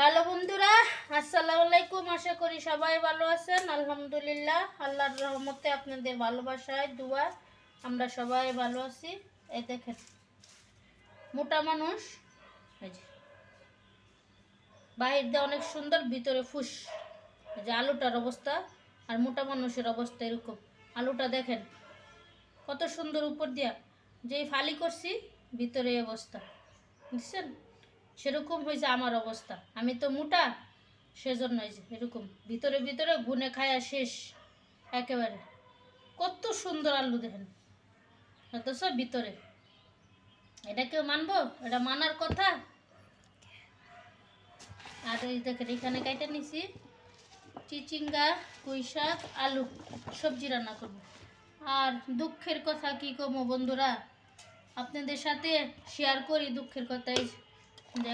Hello বন্ধুরা, আসসালামু আলাইকুম। আশা করি সবাই ভালো আছেন। আলহামদুলিল্লাহ, আল্লাহর রহমতে আপনাদের ভালোবাসায় দোয়া আমরা সবাই ভালো আছি। এই দেখেন, মোটা মানুষ বাহির দিয়ে অনেক সুন্দর, ভিতরে ফুস। যে আলুটার অবস্থা আর মোটা মানুষের অবস্থা এরকম। আলুটা দেখেন, কত সুন্দর উপর দিয়া। যেই ফালি করছি, ভিতরে অবস্থা। বুঝছেন? সেরকম হয়েছে আমার অবস্থা। আমি তো মোটা, সেজন্য হয়েছে এরকম। ভিতরে ভিতরে গুনে খায়া শেষ, একেবারে। কত সুন্দর আলু দেখেন। অথচ ভিতরে। এটা কেউ মানবো? এটা মানার কথা? আর এই দেখেন, এখানে কাইটা নিছি। চিচিঙ্গা, পুঁই শাক, আলু, সবজি রান্না করব। আর দুঃখের কথা কি কমো বন্ধুরা? আপনাদের সাথে শেয়ার করি দুঃখের কথাই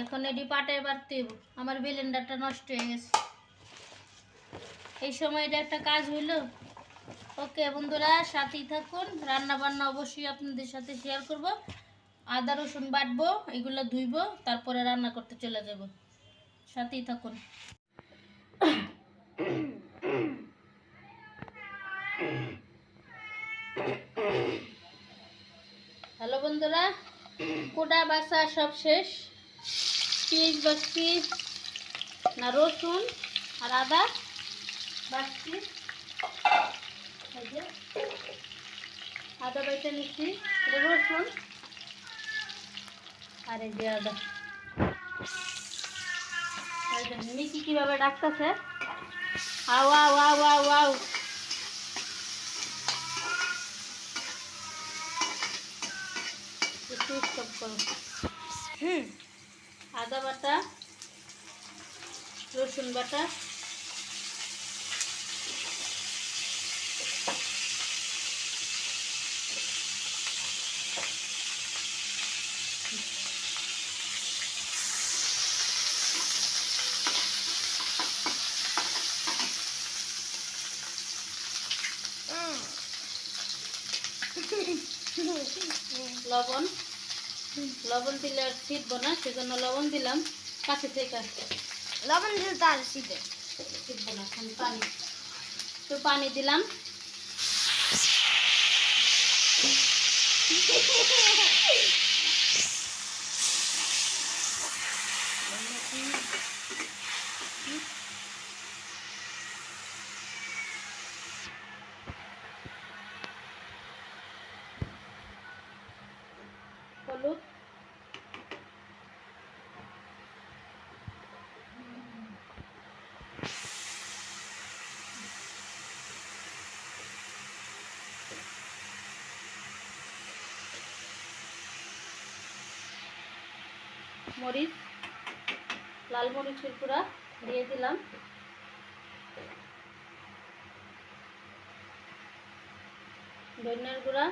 এখন এটি পাটায় হইব। আমার বেলেন্ডারটা নষ্ট হয়ে গেছে। এই সময় এটা একটা কাজ হইল। ওকে বন্ধুরা, সাথেই থাকুন। রান্না বান্না অবশ্যই আপনাদের সাথে শেয়ার করব। আদা, রসুন বাটবো, এগুলো ধুইবো, তারপরে রান্না করতে চলে যাব। সাথেই থাকুন। হ্যালো বন্ধুরা, কোটা বাসা সব শেষ। পেঁয়াজ বাসছি না রসুন আর আদা বাসছি এই যে আদা বাইটা নিচ্ছি এটা রসুন আর এই যে আদা এই যে মিকি কীভাবে ডাকতেছে আও আও আও আও আও একটু স্টপ করো হুম আদা বাটা রসুন বাটা লবণ লবণ দিলে আর ছিটবো না সেজন্য লবণ দিলাম কাছে থেকে লবণ দিলে তার শীতে ছিটবো। না পানি। তো পানি দিলাম। হলুদ। মরিচ লাল মরিচের গুঁড়া দিয়ে দিলাম। ধনিয়ার গুঁড়া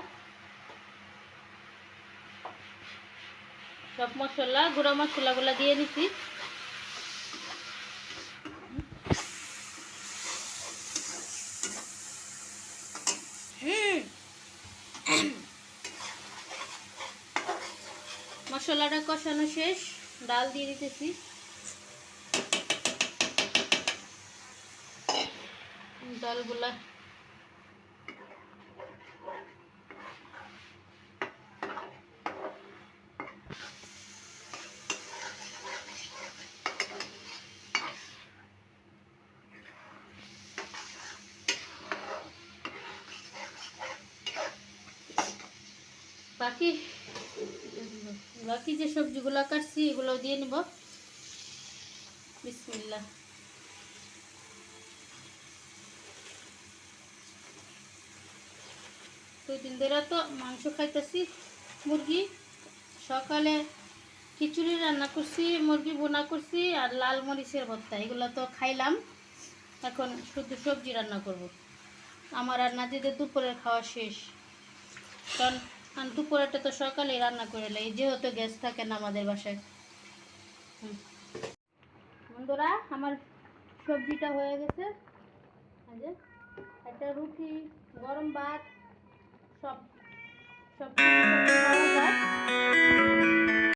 সব মশলা গুঁড়া মশলাগুলো দিয়ে দিছি। মশলাটা কষানো শেষ ডাল দিয়ে দিতেছি। ডালগুলা বাকি বাকি যে সবজিগুলো কাটছি, এগুলো দিয়ে নিব। বিসমিল্লা দুই ধরে তো মাংস খাইতেছি, মুরগি। সকালে খিচুড়ি রান্না করছি, মুরগি বোনা করছি, আর লাল মরিচের ভর্তা। এগুলো তো খাইলাম, এখন শুধু সবজি রান্না করব। আমার আর নাতিদের দুপুরের খাওয়া শেষ। কারণ আর দুপুরেরটা তো সকালেই রান্না করে লাই যেহেতু গ্যাস থাকে না আমাদের বাসায়। বন্ধুরা, আমার সবজিটা হয়ে গেছে একটা রুটি, গরম ভাত সব সব।